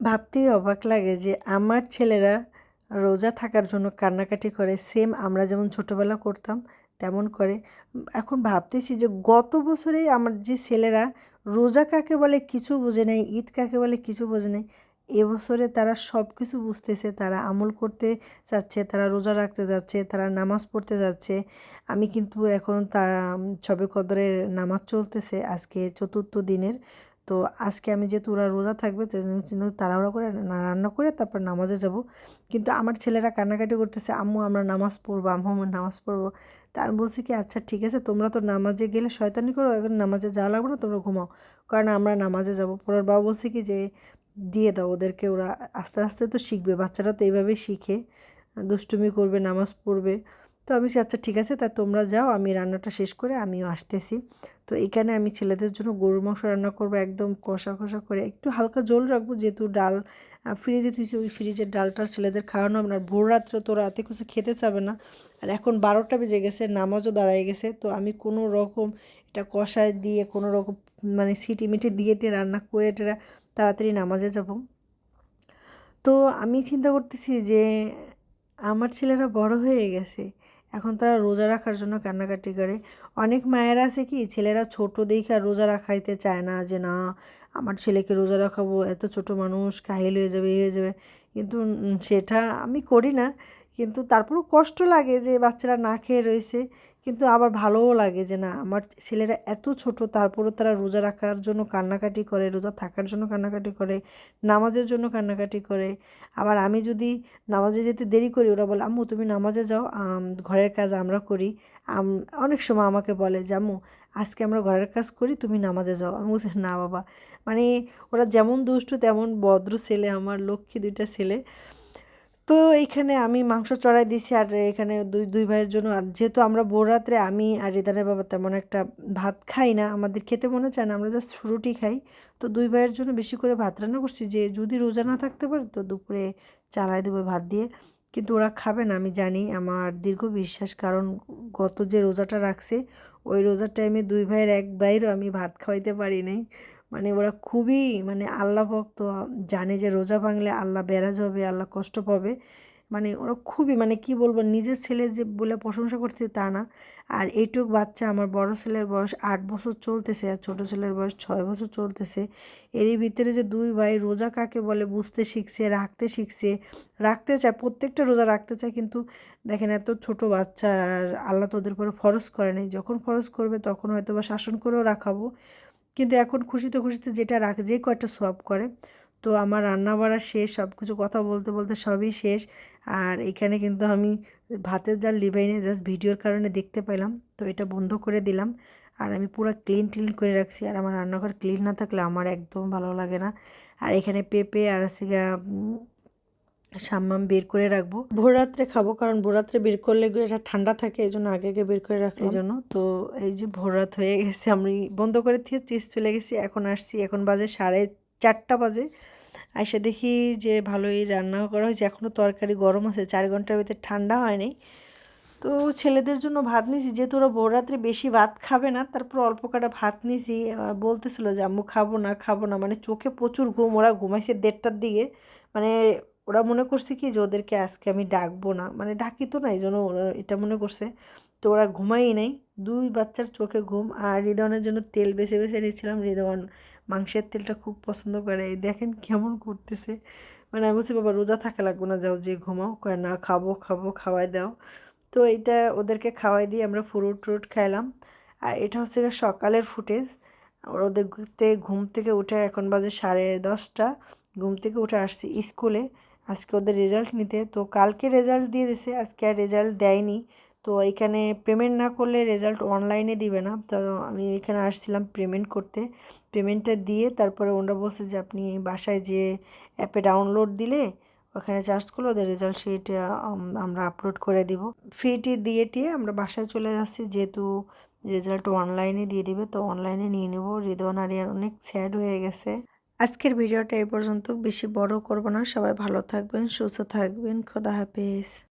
ভাবতেই অবাক লাগে যে আমার ছেলেরা রোজা থাকার জন্য কান্নাকাটি করে। সেম আমরা যেমন ছোটোবেলা করতাম, তেমন করে। এখন ভাবতেছি যে গত বছরেই আমার যে ছেলেরা রোজা কাকে বলে কিছু বোঝে নাই, ঈদ কাকে বলে কিছু বোঝে নাই এবছরে তারা সব কিছু বুঝতেছে, তারা আমল করতে যাচ্ছে, তারা রোজা রাখতে যাচ্ছে, তারা নামাজ পড়তে যাচ্ছে। আমি কিন্তু এখন তা সবে কদরের নামাজ চলতেছে, আজকে চতুর্থ দিনের। তো আজকে আমি যেহেতু ওরা রোজা থাকবে কিন্তু তাড়াহুড়া করে রান্না করে তারপর নামাজে যাব। কিন্তু আমার ছেলেরা কান্নাকাটি করতেছে, আম্মু, আমরা নামাজ পড়ব, আম্মু, আমরা নামাজ পড়ব। তা আমি বলছি কি আচ্ছা ঠিক আছে, তোমরা তো নামাজে গেলে শয়তানি করো, এখন নামাজে যাওয়া লাগবে না, তোমরা ঘুমাও। কারণ আমরা নামাজে যাব। পরের বাবা বলছে কি যে, দিয়ে দাও, ওদেরকে ওরা আস্তে আস্তে তো শিখবে, বাচ্চারা তো এইভাবেই শিখে, দুষ্টুমি করবে, নামাজ পড়বে। তো আমি আচ্ছা ঠিক আছে, তা তোমরা যাও, আমি রান্নাটা শেষ করে আমিও আসতেছি। তো এখানে আমি ছেলেদের জন্য গরুর মাংস রান্না করব, একদম কষা কষা করে। একটু হালকা জল রাখব, যেহেতু ডাল ফ্রিজে তুই ওই ফ্রিজের ডালটা ছেলেদের খাওয়ানো হবে না ভোর রাত্রে তো রাতে কিছু খেতে চাবে না। আর এখন বারোটা বেজে গেছে, নামাজও দাঁড়ায় গেছে, তো আমি কোনো রকম এটা কষায় দিয়ে, কোনো রকম মানে সিটি মিটি দিয়ে রান্না করে টেরা তাড়াতাড়ি নামাজে যাব। তো আমি চিন্তা করতেছি যে, আমার ছেলেরা বড় হয়ে গেছে এখন তারা রোজা রাখার জন্য কান্নাকাটি করে। অনেক মায়েরা আছে কি, ছেলেরা ছোট দেখে রোজা রাখাইতে চায় না যে, না আমার ছেলেকে রোজা রাখাবো, এত ছোট মানুষ, কাহিল হয়ে যাবে হয়ে যাবে। কিন্তু সেটা আমি করি না। কিন্তু তারপরেও কষ্ট লাগে যে বাচ্চারা না খেয়ে রয়েছে। কিন্তু আবার ভালোও লাগে যে না, আমার ছেলেরা এত ছোট, তারপরও তারা রোজা রাখার জন্য কান্নাকাটি করে, রোজা থাকার জন্য কান্নাকাটি করে, নামাজের জন্য কান্নাকাটি করে। আবার আমি যদি নামাজে যেতে দেরি করি, ওরা বলে, আম্মু, তুমি নামাজে যাও ঘরের কাজ আমরা করি। অনেক সময় আমাকে বলে যে, আম্মু আজকে আমরা ঘরের কাজ করি, তুমি নামাজে যাও। আমি বলছি, না বাবা। মানে ওরা যেমন দুষ্টু, তেমন ভদ্র ছেলে, আমার লক্ষ্মী দুইটা ছেলে। তো এইখানে আমি মাংস চড়াই দিছি আর এখানে দুই দুই ভাইয়ের জন্য। আর যেহেতু আমরা রাত্রে, আমি আর রিদানের বাবা তেমন একটা ভাত খাই না, আমাদের খেতে মনে চায় না, আমরা জাস্ট রুটি খাই। তো দুই ভাইয়ের জন্য বেশি করে ভাত রান্না করছি যে যদি রোজা না থাকতে পারে, তো দুপুরে চালাই দেবো ভাত দিয়ে। কিন্তু ওরা খাবে না, আমি জানি, আমার দীর্ঘ বিশ্বাস, কারণ গত যে রোজাটা রাখছে ওই রোজার টাইমে দুই ভাইয়ের এক ভাইয়েরও আমি ভাত খাওয়াইতে পারি নাই। মানে ওরা খুবই মানে আল্লাহ ভক্ত, জানে যে রোজা ভাঙলে আল্লাহ বেরাজ হবে, আল্লাহ কষ্ট পাবে। মানে ওরা খুবই মানে কি বলব, নিজের ছেলে যে বলে প্রশংসা করতে তা না। আর এইটুক বাচ্চা আমার বড় ছেলের বয়স আট বছর চলতেছে আর ছোটো ছেলের বয়স ছয় বছর চলতেছে। এরই ভিতরে যে দুই ভাই রোজা কাকে বলে বুঝতে শিখছে, রাখতে শিখছে, রাখতে চায়, প্রত্যেকটা রোজা রাখতে চায়, কিন্তু দেখেন এত ছোট বাচ্চা আর আল্লাহ তোদের উপরে ফরজ করে নেই। যখন ফরজ করবে তখন হয়তো বা শাসন করেও রাখাবো। কিন্তু এখন খুশিতে খুশিতে যেটা রাখে, যে কয়টা সব করে তো আমার রান্না বাড়া শেষ সব কিছু কথা বলতে বলতে সবই শেষ। আর এখানে কিন্তু আমি ভাতের জাল লিভাইনে জাস্ট ভিডিওর কারণে দেখতে পেলাম। তো এটা বন্ধ করে দিলাম। আর আমি পুরো ক্লিন টিন করে রাখছি। আর আমার রান্নাঘর ক্লিন না থাকলে আমার একদম ভালো লাগে না। আর এখানে পেঁপে আর হচ্ছে সাম্মাম বের করে রাখব। ভোর রাত্রে খাব কারণ ভোর রাত্রে বের করলে এটা ঠান্ডা থাকে এই জন্য আগে আগে বের করে রাখলে জন্য তো এই যে ভোর রাত হয়ে গেছে আমি বন্ধ করে দিয়ে চিজ চলে গেছি। এখন আসছি এখন বাজে সাড়ে চারটা বাজে। এসে দেখি যে ভালোই রান্না করা হয়েছে। এখনও তরকারি গরম আছে, চার ঘণ্টার ভিতরে ঠান্ডা হয়নি। তো ছেলেদের জন্য ভাত নিয়েছি। যেহেতু ওরা ভোর রাত্রে বেশি ভাত খাবে না, তারপর অল্প কাটা ভাত নিয়েছি। বলতেছিল যে, আম্মু, খাব না খাব না। মানে চোখে প্রচুর ঘুম, ওরা ঘুমাইছে দেড়টার দিকে। মানে ওরা মনে করছে কি যে, ওদেরকে আজকে আমি ডাকবো না। মানে ডাকি তো না এই জন্য ওরা এটা মনে করছে। তো ওরা ঘুমাই নেই। দুই বাচ্চার চোখে ঘুম আর হৃদয়নের জন্য তেল বেছে বেছে নিয়েছিলাম হৃদয়ন মাংসের তেলটা খুব পছন্দ করে। দেখেন কেমন করতেছে। মানে আমি বলছি, বাবা, রোজা থাকা লাগবো না, যাও যে ঘুমাও। কয়, না, খাব খাব, খাওয়াই দাও। তো এইটা ওদেরকে খাওয়াই দিয়ে আমরা ফ্রুট ট্রুট খাইলাম। আর এটা হচ্ছে সকালের ফুটেজ। ওদের ঘুম থেকে উঠে এখন বাজে সাড়ে দশটা। ঘুম থেকে উঠে আসছি স্কুলে। আজকে ওদের রেজাল্ট নিতে। তো কালকে রেজাল্ট দিয়ে দিছে, আজকে আর রেজাল্ট দেয়নি। তো এখানে পেমেন্ট না করলে রেজাল্ট অনলাইনে দিবে না। তো আমি এখানে আসছিলাম পেমেন্ট করতে। পেমেন্টটা দিয়ে তারপরে ওনারা বলছে যে, আপনি বাসায় যে অ্যাপে ডাউনলোড দিলে ওখানে চার্জ করলে ওদের রেজাল্ট শিট আমরা আপলোড করে দিব। ফিটি দিয়ে টিয়ে আমরা বাসায় চলে যাচ্ছি। যেহেতু রেজাল্ট অনলাইনে দিয়ে দিবে, তো অনলাইনে নিয়ে নেব। হৃদয় নারিয়ার অনেক স্যাড হয়ে গেছে। আজকের ভিডিওটা এই পর্যন্ত। বেশি বড় করব না। সবাই ভালো থাকবেন, সুস্থ থাকবেন। খোদা হাফেজ।